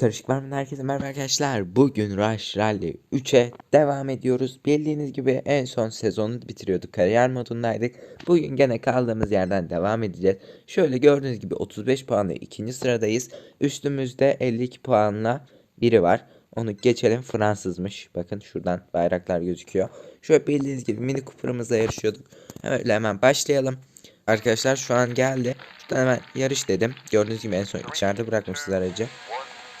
Karışık mı? Herkese merhaba arkadaşlar. Bugün Rush Rally 3'e devam ediyoruz. Bildiğiniz gibi en son sezonu bitiriyorduk. Kariyer modundaydık. Bugün gene kaldığımız yerden devam edeceğiz. Şöyle gördüğünüz gibi 35 puanla ikinci sıradayız. Üstümüzde 52 puanla biri var. Onu geçelim Fransızmış. Bakın şuradan bayraklar gözüküyor. Şöyle bildiğiniz gibi mini Cooper'ımızla yarışıyorduk. Öyle hemen başlayalım. Arkadaşlar şu an geldi. Şuradan hemen yarış dedim. Gördüğünüz gibi en son içeride bırakmışız aracı.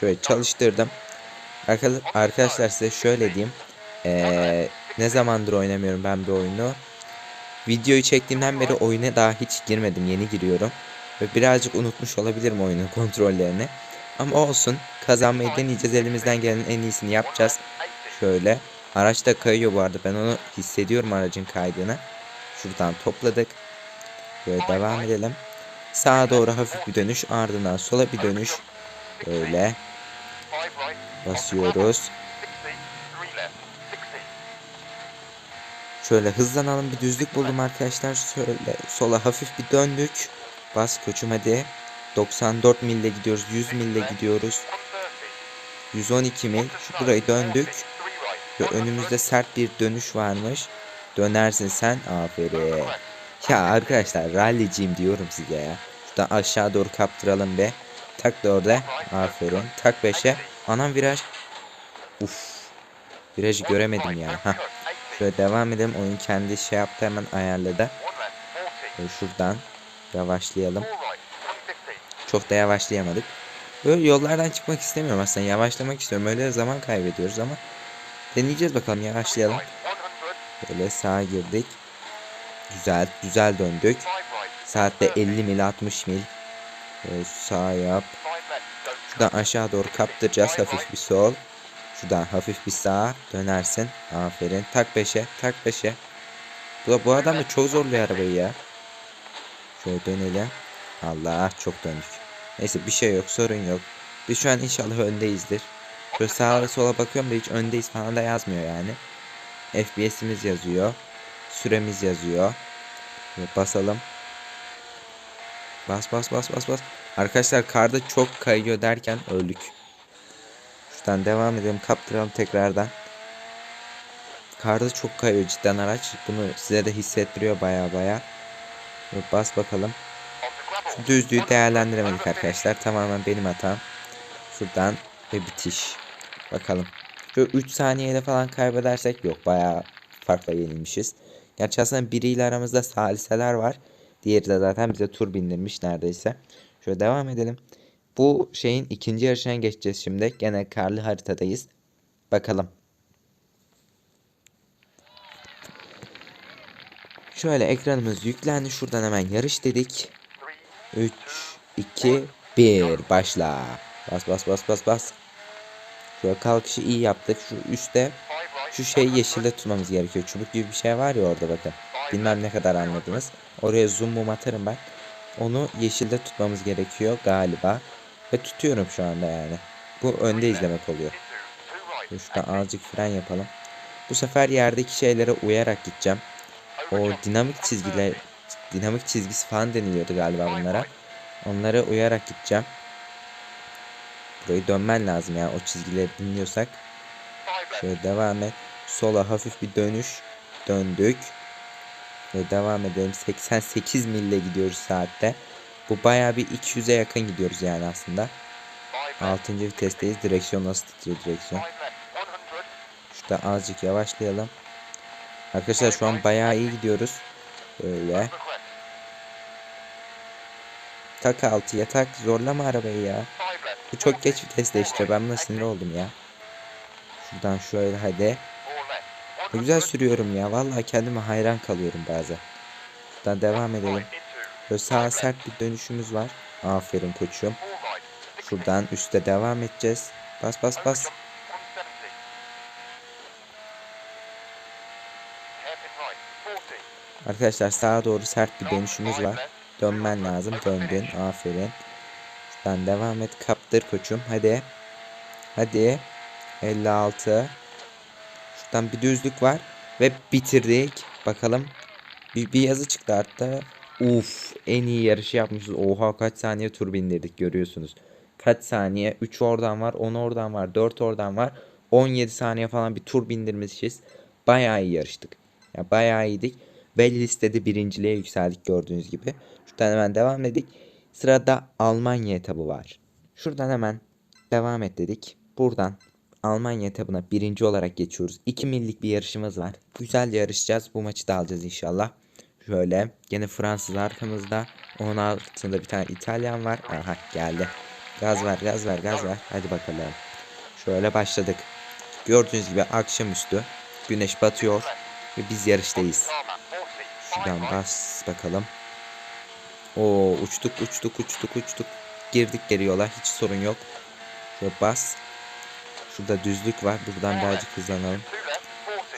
Şöyle çalıştırdım. Arka- arkadaşlar size şöyle diyeyim. Ee, ne zamandır oynamıyorum ben bir oyunu. Videoyu çektiğimden beri oyuna daha hiç girmedim. Yeni giriyorum. Ve birazcık unutmuş olabilirim oyunun kontrollerini. Ama olsun. Kazanmayı deneyeceğiz. Elimizden gelenin en iyisini yapacağız. Şöyle. Araç da kayıyor bu arada. Ben onu hissediyorum aracın kaydığını. Şuradan topladık. Böyle devam edelim. Sağa doğru hafif bir dönüş. Ardından sola bir dönüş. Böyle. Basıyoruz. Şöyle hızlanalım bir düzlük buldum arkadaşlar. Şöyle sola hafif bir döndük. Bas koçum hadi. 94 mille gidiyoruz. 100 mille gidiyoruz. 112 mil. Burayı döndük. Ve önümüzde sert bir dönüş varmış. Dönersin sen. Aferin. Ya arkadaşlar rallyciyim diyorum size ya. Şuradan aşağı doğru kaptıralım be. Tak da orada. Aferin. Tak 5'e. Anam viraj. Uf. Virajı göremedim ya. Hah. Şöyle devam edelim. Oyun kendi şey yaptı hemen ayarladı. Şöyle şuradan yavaşlayalım. Çok da yavaşlayamadık. Böyle yollardan çıkmak istemiyorum aslında. Yavaşlamak istiyorum. Öyle zaman kaybediyoruz ama deneyeceğiz bakalım. Yavaşlayalım. Böyle sağa girdik. Güzel. Güzel döndük. Saatte 50 mil 60 mil. Böyle sağ yap. Şuradan aşağı doğru kaptıracağız. Hafif bir sol. Şuradan hafif bir sağa dönersin. Aferin. Tak 5'e. Tak 5'e. Bu, bu adam da çok zorluyor arabayı ya. Şöyle dönelim. Allah çok döndük. Neyse bir şey yok sorun yok. Biz şu an inşallah öndeyizdir. Şöyle sağa sola bakıyorum da hiç öndeyiz falan da yazmıyor yani. FPS'imiz yazıyor. Süremiz yazıyor. Şöyle basalım. Bas bas bas bas bas. Arkadaşlar karda çok kayıyor derken öldük. Şuradan devam edelim. Kaptıralım tekrardan. Karda çok kayıyor cidden araç. Bunu size de hissettiriyor baya baya. Bas bakalım. Şu düzlüğü değerlendiremedik arkadaşlar. Tamamen benim hatam. Şuradan ve bitiş. Bakalım. Şu 3 saniyede falan kaybedersek yok. Baya farkla yenilmişiz. Gerçi aslında biriyle aramızda saliseler var. Diğeri de zaten bize tur bindirmiş neredeyse. Şöyle devam edelim. Bu şeyin ikinci yarışına geçeceğiz şimdi. Gene karlı haritadayız. Bakalım. Şöyle ekranımız yüklendi. Şuradan hemen yarış dedik. 3, 2, 1. Başla. Bas bas bas bas bas. Şöyle kalkışı iyi yaptık. Şu üstte şu şeyi yeşilde tutmamız gerekiyor. Çubuk gibi bir şey var ya orada bakın. Bilmem ne kadar anladınız. Oraya zoom mum atarım ben. Onu yeşilde tutmamız gerekiyor galiba. Ve tutuyorum şu anda yani. Bu önde izlemek oluyor. Şuradan azıcık fren yapalım. Bu sefer yerdeki şeylere uyarak gideceğim. O dinamik çizgiler, dinamik çizgisi falan deniliyordu galiba bunlara. Onlara uyarak gideceğim. Burayı dönmen lazım ya o çizgileri dinliyorsak. Şöyle devam et. Sola hafif bir dönüş. Döndük. Ve devam edelim. 88 mille gidiyoruz saatte. Bu baya bir 200'e yakın gidiyoruz yani aslında. 6. vitesteyiz. Direksiyon nasıl titriyor direksiyon. Şurada azıcık yavaşlayalım. Arkadaşlar şu an bayağı iyi gidiyoruz. Böyle. Tak altıya tak. Zorlama arabayı ya. Bu çok geç viteste işte. Ben buna sinir oldum ya. Şuradan şöyle hadi. Ne güzel sürüyorum ya. Vallahi kendime hayran kalıyorum bazen. Şuradan devam edelim. Böyle sağa sert bir dönüşümüz var. Aferin koçum. Şuradan üste devam edeceğiz. Bas bas bas. Arkadaşlar sağa doğru sert bir dönüşümüz var. Dönmen lazım. Döndün. Aferin. Şuradan devam et. Kaptır koçum. Hadi. Hadi. 56. Şuradan bir düzlük var. Ve bitirdik. Bakalım. Bir, bir yazı çıktı hatta. Uf en iyi yarışı yapmışız. Oha kaç saniye tur bindirdik görüyorsunuz. kaç saniye? 3 oradan var, 10 oradan var, 4 oradan var. 17 saniye falan bir tur bindirmişiz. Bayağı iyi yarıştık. Ya bayağı iyiydik. Ve listede birinciliğe yükseldik gördüğünüz gibi. Şuradan hemen devam ededik. Sırada Almanya etabı var. Şuradan hemen devam et dedik. Buradan Almanya etabına birinci olarak geçiyoruz. 2 millik bir yarışımız var. Güzel yarışacağız. Bu maçı da alacağız inşallah. Şöyle gene Fransız arkamızda. Onun altında bir tane İtalyan var. Aha geldi. Gaz ver gaz ver gaz ver. Hadi bakalım. Şöyle başladık. Gördüğünüz gibi akşamüstü. Güneş batıyor. Ve biz yarıştayız. Şuradan bas bakalım. Oo uçtuk uçtuk uçtuk uçtuk. Girdik geri yola. Hiç sorun yok. Şöyle bas. Şurada düzlük var. Buradan birazcık hızlanalım.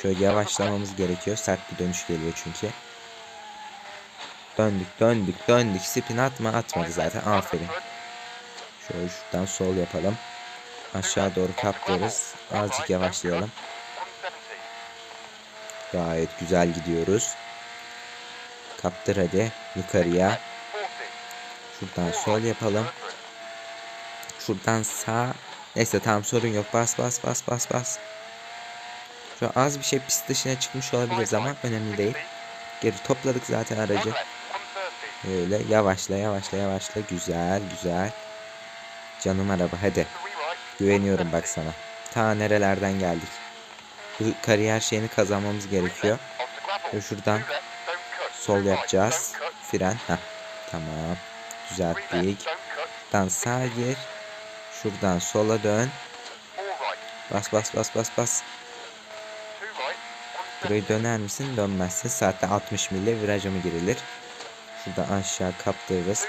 Şöyle yavaşlamamız gerekiyor. Sert bir dönüş geliyor çünkü. Döndük döndük döndük. Spin atma atmadı zaten. Aferin. Şöyle şuradan sol yapalım. Aşağı doğru kaptırırız. Azıcık yavaşlayalım. Gayet güzel gidiyoruz. Kaptır hadi yukarıya. Şuradan sol yapalım. Şuradan sağ. Neyse tamam sorun yok. Bas bas bas bas bas. Şu az bir şey pist dışına çıkmış olabiliriz ama önemli değil. Geri topladık zaten aracı. Öyle yavaşla yavaşla yavaşla. Güzel güzel. Canım araba hadi. Güveniyorum bak sana. Ta nerelerden geldik. Bu kariyer şeyini kazanmamız gerekiyor. Ve şuradan sol yapacağız. Fren. Heh. Tamam. Düzelttik. Şuradan sağa gir. Şuradan sola dön. Bas bas bas bas bas. Burayı döner misin? Dönmezsin. Saatte 60 mille viraja mı girilir? Şuradan aşağı kaptırırız.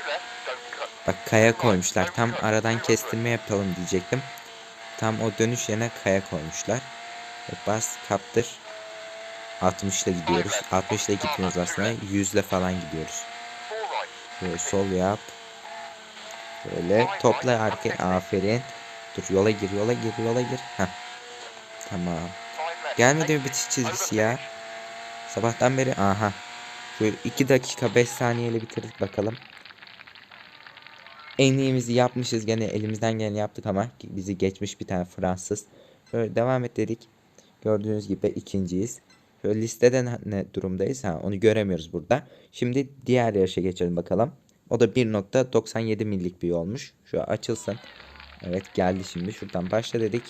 Bak kaya koymuşlar. Tam aradan kestirme yapalım diyecektim. Tam o dönüş yerine kaya koymuşlar. Ve bas kaptır. 60 ile gidiyoruz. 60 ile gitmiyoruz aslında. 100 ile falan gidiyoruz. Böyle sol yap. Böyle topla arkaya. Aferin. Dur yola gir yola gir yola gir. Heh. Tamam. Gelmedi mi bitiş çizgisi ya? Sabahtan beri aha. Şöyle 2 dakika 5 saniyeyle bitirdik bakalım. En iyimizi yapmışız gene elimizden geleni yaptık ama bizi geçmiş bir tane Fransız. Böyle devam et dedik. Gördüğünüz gibi ikinciyiz. Şöyle listede ne durumdayız? Ha, onu göremiyoruz burada. Şimdi diğer yarışa geçelim bakalım. O da 1.97 millik bir yolmuş. Şu açılsın. Evet geldi şimdi. Şuradan başla dedik.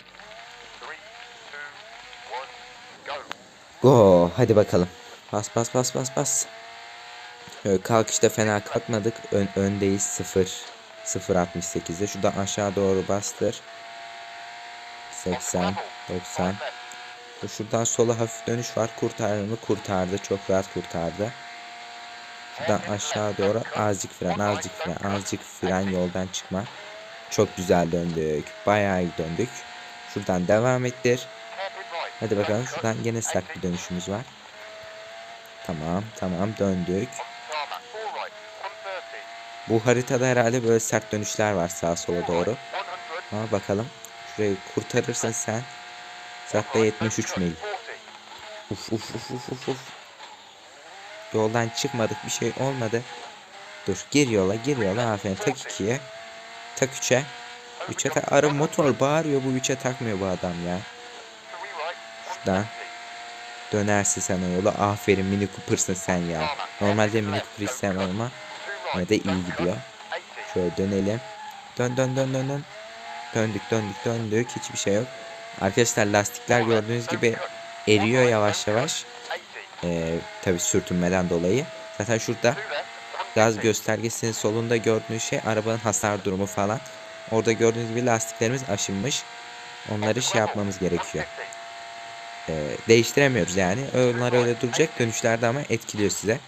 Go. Hadi bakalım. Bas bas bas bas bas. Kalkışta fena kalkmadık. Ön, öndeyiz 0. 0.68'de. Şuradan aşağı doğru bastır. 80. 90. Şuradan sola hafif dönüş var. Kurtardı mı? Kurtardı. Çok rahat kurtardı. Şuradan aşağı doğru azıcık fren, azıcık fren, azıcık fren yoldan çıkma. Çok güzel döndük. Bayağı iyi döndük. Şuradan devam ettir. Hadi bakalım şuradan yine sert bir dönüşümüz var. Tamam tamam döndük. Bu haritada herhalde böyle sert dönüşler var sağa sola doğru. Ama bakalım. Şurayı kurtarırsın sen. Saatte 73 mil. Uf uf uf uf uf uf. Yoldan çıkmadık bir şey olmadı. Dur gir yola gir yola aferin tak 2'ye. Tak 3'e. 3'e tak arı motor bağırıyor bu 3'e takmıyor bu adam ya. Şuradan. Dönersin sen o yola. Aferin Mini Cooper'sın sen ya. Normalde Mini Cooper hiç sevmem ama yine de iyi gidiyor. Şöyle dönelim. Dön dön dön dön dön. Döndük döndük döndük. Hiçbir şey yok. Arkadaşlar lastikler gördüğünüz gibi eriyor yavaş yavaş. Ee, Tabi sürtünmeden dolayı. Zaten şurada gaz göstergesinin solunda gördüğünüz şey arabanın hasar durumu falan. Orada gördüğünüz gibi lastiklerimiz aşınmış. Onları şey yapmamız gerekiyor. Ee, değiştiremiyoruz yani. Onlar öyle duracak. Dönüşlerde ama etkiliyor size.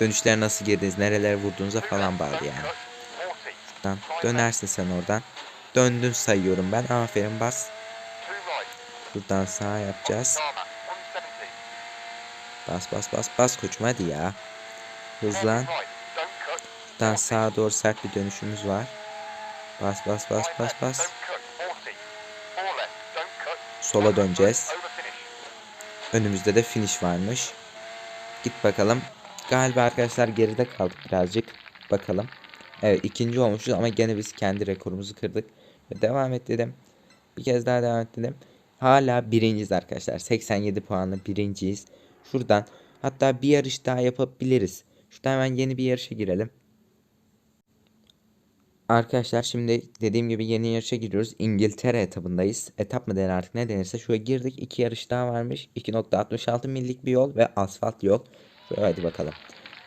Dönüşler nasıl girdiniz, nerelere vurduğunuza falan bağlı yani. Şuradan dönersin sen oradan. Döndün sayıyorum ben. Aferin bas. Buradan sağ yapacağız. Bas bas bas bas koçum hadi ya. Hızlan. Buradan sağa doğru sert bir dönüşümüz var. Bas bas bas bas bas. Sola döneceğiz. Önümüzde de finish varmış. Git bakalım. Galiba arkadaşlar geride kaldık birazcık. Bakalım. Evet ikinci olmuşuz ama gene biz kendi rekorumuzu kırdık. Devam et dedim. Bir kez daha devam et dedim. Hala birinciyiz arkadaşlar. 87 puanla birinciyiz. Şuradan hatta bir yarış daha yapabiliriz. Şuradan hemen yeni bir yarışa girelim. Arkadaşlar şimdi dediğim gibi yeni yarışa giriyoruz. İngiltere etabındayız. Etap mı denir artık ne denirse. Şuraya girdik. iki yarış daha varmış. 2.66 millik bir yol ve asfalt yol. Şöyle hadi bakalım.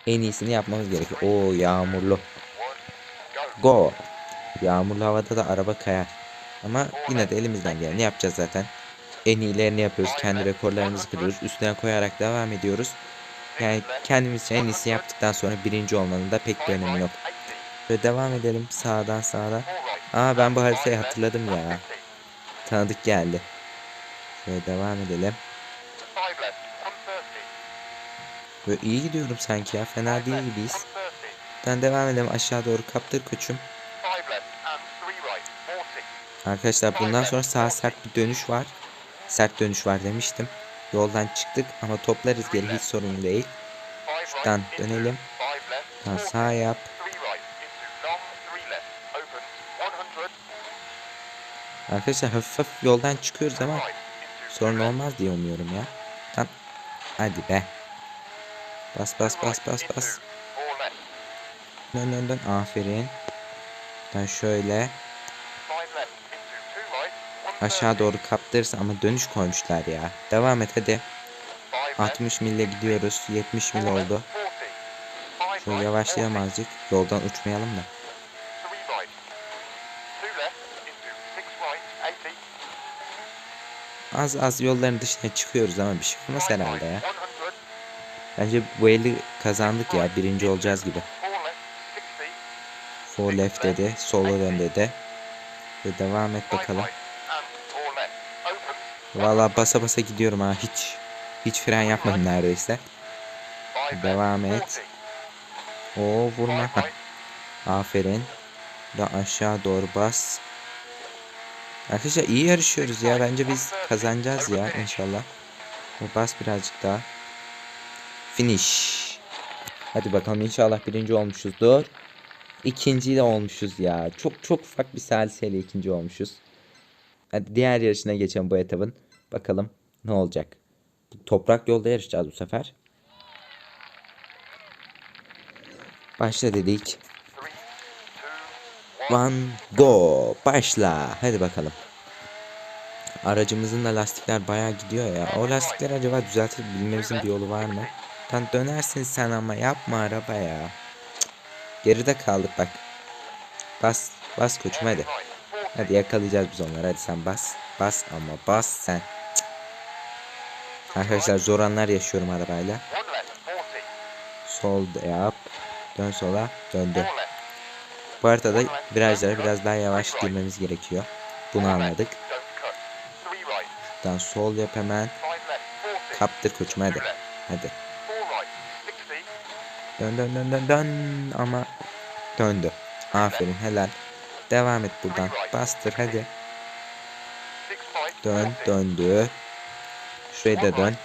En iyisini yapmamız gerekiyor. Oo yağmurlu. Go. Yağmurlu havada da araba kayar. Ama yine de elimizden geleni yapacağız zaten. En iyilerini yapıyoruz. Kendi rekorlarımızı kırıyoruz. Üstüne koyarak devam ediyoruz. Yani kendimiz en iyisi yaptıktan sonra birinci olmanın da pek bir önemi yok. Böyle devam edelim sağdan sağdan. Aa ben bu haritayı hatırladım ya. Tanıdık geldi. Şöyle devam edelim. Böyle iyi gidiyorum sanki ya. Fena değil gibiyiz. Ben devam edelim aşağı doğru kaptır koçum. Arkadaşlar bundan sonra sağ sert bir dönüş var. Sert dönüş var demiştim. Yoldan çıktık ama toplarız geri hiç sorun değil. Şuradan dönelim. Şuradan sağ yap. Arkadaşlar hafif hafif yoldan çıkıyoruz ama sorun olmaz diye umuyorum ya. Tam hadi be. Bas bas bas bas bas. Dön dön dön. Aferin. Ben şöyle aşağı doğru kaptırırsa ama dönüş koymuşlar ya. Devam et hadi. 60 mille gidiyoruz. 70 mil oldu. Şöyle yavaşlayalım azıcık. Yoldan uçmayalım da. Az az yolların dışına çıkıyoruz ama bir şey olmaz herhalde ya. Bence bu eli kazandık ya. Birinci olacağız gibi. For left dedi. Sola dön dedi. Ve devam et bakalım. Valla basa basa gidiyorum ha. Hiç hiç fren yapmadım neredeyse. Devam et. Oo vurma. Hah. Aferin. Da aşağı doğru bas. Arkadaşlar iyi yarışıyoruz ya. Bence biz kazanacağız ya inşallah. Bas birazcık daha. Finish. Hadi bakalım inşallah birinci olmuşuzdur. İkinci de olmuşuz ya. Çok çok ufak bir saliseyle ikinci olmuşuz. Hadi diğer yarışına geçelim bu etabın. Bakalım ne olacak. Toprak yolda yarışacağız bu sefer. Başla dedik. One go. Başla. Hadi bakalım. Aracımızın da lastikler bayağı gidiyor ya. O lastikleri acaba düzeltip bilmemizin bir yolu var mı? Lan dönersin sen ama yapma araba ya. Cık. Geride kaldık bak. Bas. Bas koçum hadi. Hadi yakalayacağız biz onları. Hadi sen bas. Bas ama bas sen. Cık. Arkadaşlar zor anlar yaşıyorum arabayla. Sol yap. Dön sola. Döndü. Bu haritada virajlara biraz daha yavaş girmemiz gerekiyor. Bunu anladık. Buradan sol yap hemen. Kaptır koçum hadi. Hadi. Dön dön dön dön dön ama döndü. Aferin helal. Devam et buradan. Bastır hadi. Dön döndü. Şuraya da dön.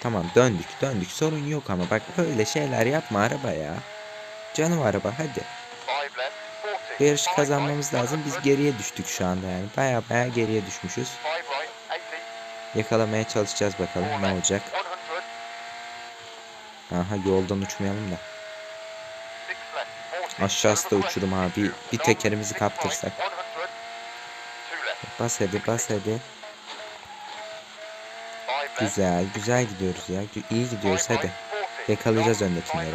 Tamam döndük döndük sorun yok ama bak böyle şeyler yapma araba ya. Canım araba hadi. Bu kazanmamız lazım. Biz geriye düştük şu anda yani. Baya baya geriye düşmüşüz. Yakalamaya çalışacağız bakalım ne olacak. Aha yoldan uçmayalım da. Aşağısı da uçurum abi. Bir, tekerimizi kaptırsak. Bas hadi bas hadi. Güzel güzel gidiyoruz ya. İyi gidiyoruz hadi. Yakalayacağız öndekileri.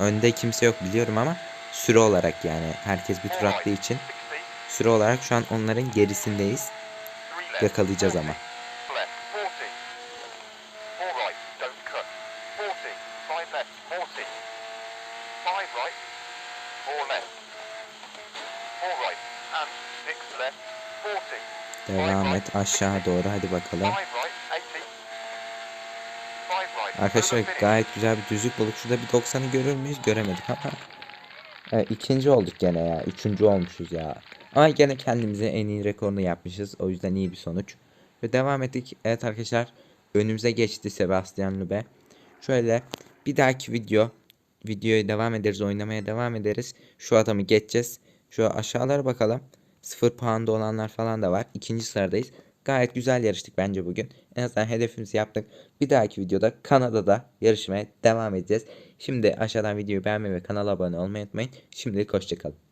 Önde kimse yok biliyorum ama süre olarak yani herkes bir tur attığı için süre olarak şu an onların gerisindeyiz. Yakalayacağız ama. Devam et aşağı doğru hadi bakalım. Arkadaşlar gayet güzel bir düzlük bulduk. Şurada bir 90'ı görür müyüz? Göremedik ama. Evet, ikinci olduk gene ya. Üçüncü olmuşuz ya. Ama gene kendimize en iyi rekorunu yapmışız. O yüzden iyi bir sonuç. Ve devam ettik. Evet arkadaşlar. Önümüze geçti Sebastian Lube. Şöyle bir dahaki video videoya devam ederiz. Oynamaya devam ederiz. Şu adamı geçeceğiz. Şu aşağılara bakalım. 0 puanda olanlar falan da var. İkinci sıradayız. Gayet güzel yarıştık bence bugün. En azından hedefimizi yaptık. Bir dahaki videoda Kanada'da yarışmaya devam edeceğiz. Şimdi aşağıdan videoyu beğenmeyi ve kanala abone olmayı unutmayın. Şimdilik hoşçakalın.